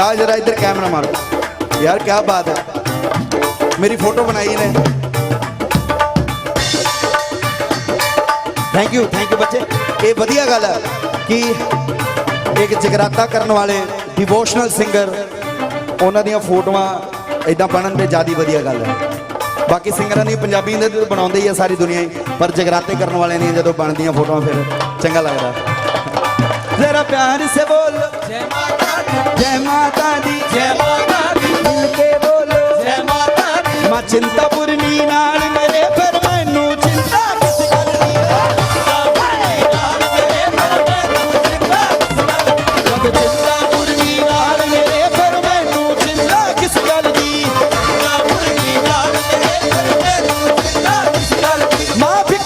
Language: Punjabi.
ਆ ਜਰਾ ਇੱਧਰ ਕੈਮਰਾ ਮਾਰੋ। ਯਾਰ ਕੀ ਬਾਤ ਹੈ। ਮੇਰੀ ਫੋਟੋ ਬਣਾਈ ਨੇ। ਥੈਂਕ ਯੂ ਥੈਂਕ ਯੂ ਬੱਚੇ। ਇਹ ਵਧੀਆ ਗੱਲ ਹੈ ਕਿ ਇੱਕ ਜਗਰਾਤਾ ਕਰਨ ਵਾਲੇ ਡਿਵੋਸ਼ਨਲ ਸਿੰਗਰ ਉਹਨਾਂ ਦੀਆਂ ਫੋਟੋਆਂ ਇਦਾਂ ਬਣਨ ਤੇ ਜ਼ਿਆਦਾ ਵਧੀਆ ਗੱਲ ਹੈ। ਬਾਕੀ ਸਿੰਗਰਾਂ ਦੀ ਪੰਜਾਬੀ ਦੇ ਬਣਾਉਂਦੇ ਹੀ ਆ ਸਾਰੀ ਦੁਨੀਆ ਹੀ, ਪਰ ਜਗਰਾਤੇ ਕਰਨ ਵਾਲਿਆਂ ਦੀਆਂ ਜਦੋਂ ਬਣਦੀਆਂ ਫੋਟੋਆਂ ਫਿਰ ਚੰਗਾ ਲੱਗਦਾ। ਜ਼ਰਾ ਪਿਆਰ ਸੇ ਬੋਲ। ਜੈ ਮਾਤਾ माता दी जय माता दी के बोलो जय माता दी मां चिंतापुरनी नाल मेरे पर मैनू चिंता किस गल दी माफी